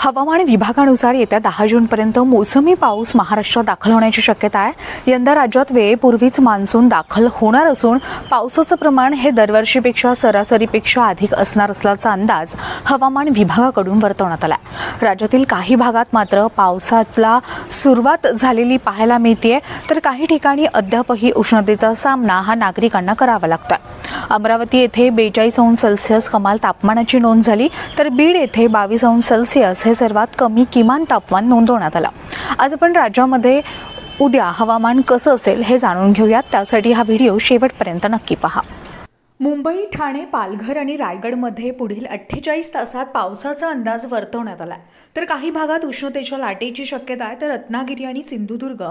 हवामान विभागानुसार येत्या दहा जूनपर्यंत मोसमी पाऊस महाराष्ट्रात दाखल होण्याची शक्यता आहे. यंदा राज्यात वेळेपूर्वीच मान्सून दाखल होणार असून पावसाचं प्रमाण हे दरवर्षीपेक्षा सरासरीपेक्षा अधिक असणार असल्याचा अंदाज हवामान विभागाकडून वर्तवण्यात आला राज्यातील काही भागात मात्र पावसाला सुरुवात झालेली पाहायला मिळतीये. तर काही ठिकाणी अद्यापही उष्णतेचा सामना हा नागरिकांना करावा लागतोय. अमरावती येथे बेचाळीस अंश सेल्सिअस कमाल तापमानाची नोंद झाली. तर बीड येथे बावीस अंश सेल्सिअस इथे सर्वात कमी किमान तापमान नोंदवण्यात आलं. आज आपण राज्यामध्ये उद्या हवामान कसं असेल हे जाणून घेऊयात. त्यासाठी हा व्हिडिओ शेवटपर्यंत नक्की पहा. मुंबई ठाणे पालघर आणि रायगडमध्ये पुढील अठ्ठेचाळीस तासात पावसाचा अंदाज वर्तवण्यात आला तर काही भागात उष्णतेच्या लाटेची शक्यता आहे तर रत्नागिरी आणि सिंधुदुर्ग.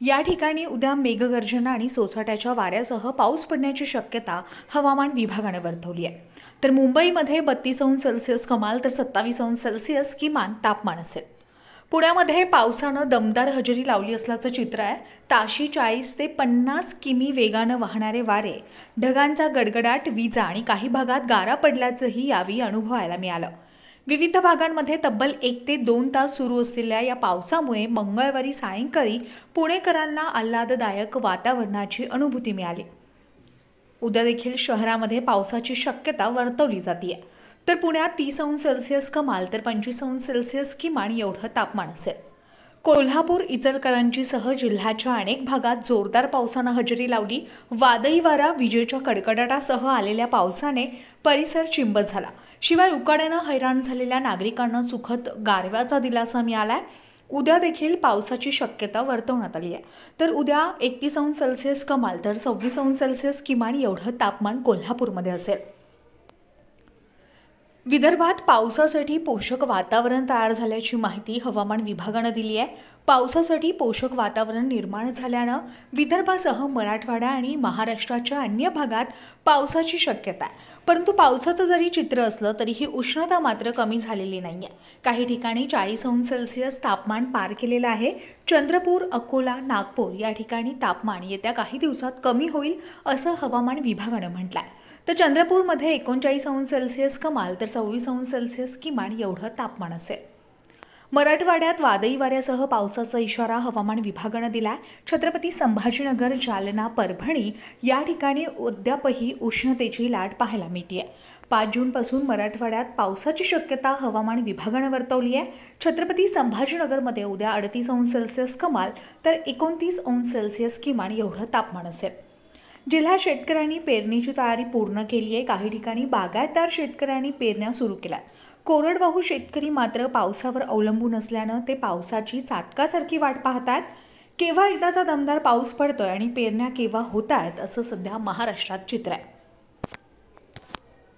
या ठिकाणी उद्या मेघगर्जना आणि सोसाट्याच्या वाऱ्यासह पाऊस पडण्याची शक्यता हवामान विभागाने वर्तवली आहे. तर मुंबईमध्ये बत्तीस अंश सेल्सिअस कमाल तर सत्तावीस अंश सेल्सिअस किमान तापमान असेल. पुण्यामध्ये पावसानं दमदार हजेरी लावली असल्याचं चित्र आहे. ताशी चाळीस ते पन्नास किमी वेगानं वाहणारे वारे ढगांचा गडगडाट विजा आणि काही भागात गारा पडल्याचंही यावेळी अनुभवायला मिळालं. विविध भागांमध्ये तब्बल एक ते दोन तास सुरू असलेल्या या पावसामुळे मंगळवारी सायंकाळी पुणेकरांना आल्हाददायक वातावरणाची अनुभूती मिळाली. उद्या देखील शहरामध्ये पावसाची शक्यता वर्तवली जाते तर पुण्यात तीस अंश सेल्सिअस कमाल तर पंचवीस अंश सेल्सिअस किमान एवढं तापमान असेल. कोल्हापूर इचलकरंजीसह जिल्ह्याच्या अनेक भागात जोरदार पावसानं हजेरी लावली. वादळी वारा विजेच्या कडकडाटासह आलेल्या पावसाने परिसर चिंबत झाला. शिवाय उकाड्यानं हैराण झालेल्या नागरिकांना सुखद गारव्याचा दिलासा मिळालाय. उद्या देखील पावसाची शक्यता वर्तवण्यात आली आहे. तर उद्या एकतीस अंश सेल्सिअस कमाल तर सव्वीस अंश सेल्सिअस किमान एवढं तापमान कोल्हापूरमध्ये असेल. विदर्भात पावसासाठी पोषक वातावरण तयार झाल्याची माहिती हवामान विभागानं दिली आहे. पावसासाठी पोषक वातावरण निर्माण झाल्यानं विदर्भासह मराठवाडा आणि महाराष्ट्राच्या अन्य भागात पावसाची शक्यता आहे. परंतु पावसाचं जरी चित्र असलं तरीही उष्णता मात्र कमी झालेली नाही आहे काही ठिकाणी चाळीस अंश सेल्सिअस तापमान पार केलेलं आहे. चंद्रपूर अकोला नागपूर या ठिकाणी तापमान येत्या काही दिवसात कमी होईल असं हवामान विभागानं म्हटलं आहे तर चंद्रपूरमध्ये एकोणचाळीस अंश सेल्सिअस कमाल तर सव्वीस अंश सेल्सिअस किमान एवढं तापमान असेल. मराठवाड्यात वादळी वाऱ्यासह पावसाचा इशारा हवामान विभागानं दिलाय. छत्रपती संभाजीनगर जालना परभणी या ठिकाणी अद्यापही उष्णतेची लाट पाहायला मिळते पाच जूनपासून मराठवाड्यात पावसाची शक्यता हवामान विभागानं वर्तवली आहे छत्रपती संभाजीनगरमध्ये उद्या अडतीस अंश सेल्सिअस कमाल तर एकोणतीस अंश सेल्सिअस किमान एवढं तापमान असेल. जिल्हा शेतकऱ्यांनी पेरणीची तयारी पूर्ण केली आहे. काही ठिकाणी बागायतदार शेतकऱ्यांनी पेरण्या सुरू केल्या कोरडवाहू शेतकरी मात्र पावसावर अवलंबून असल्यानं ते पावसाची चाटकासारखी वाट पाहतात. केव्हा एकदाचा दमदार पाऊस पडतोय आणि पेरण्या केव्हा होत आहेत असं सध्या महाराष्ट्रात चित्र आहे.